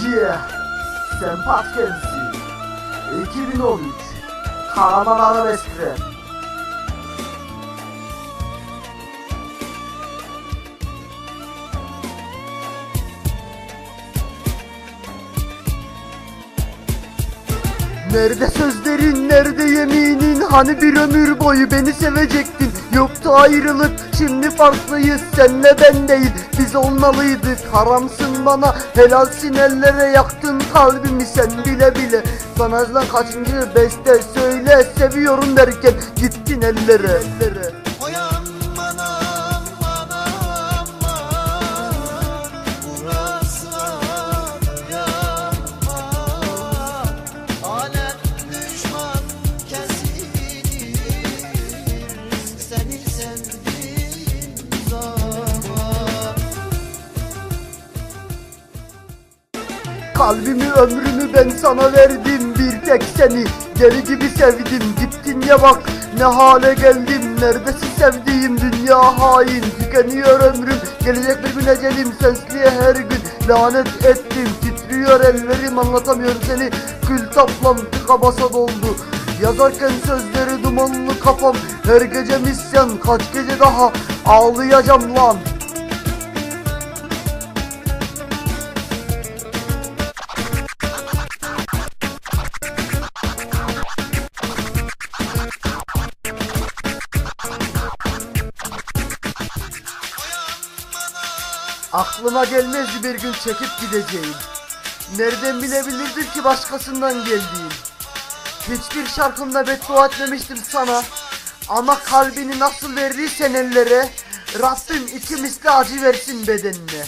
Yeah, Sempat Kensi 2013 Karaman Arabeskre Nerede sözlerin, nerede yeminin? Hani bir ömür boyu beni sevecektin? Yoktu ayrılık, şimdi farklıyız. Senle ben değil, biz olmalıydık. Haramsın bana, helalsin ellere Yaktın kalbimi. Sen bile bile Sana kaçıncı beste Söyle seviyorum derken Gittin ellere, ellere. Kalbimi ömrümü ben sana verdim. Bir tek seni deli gibi sevdim. Gittin ya bak ne hale geldim. Neredesin sevdiğim dünya hain. Tükeniyor ömrüm gelecek bir gün ecelim Sensliğe her gün lanet ettim. Titriyor ellerim anlatamıyorum seni. Kül taplam tıka basa doldu. Yazarken sözleri dumanlı kafam. Her gece misyan kaç gece daha Ağlayacağım lan Aklıma gelmezdi bir gün çekip gideceğim. Nereden bilebilirdim ki başkasından geldiğim. Hiçbir şarkımda beddua etmemiştim sana. Ama kalbini nasıl verdiysen ellere, Rabbim iki misli acı versin bedenine.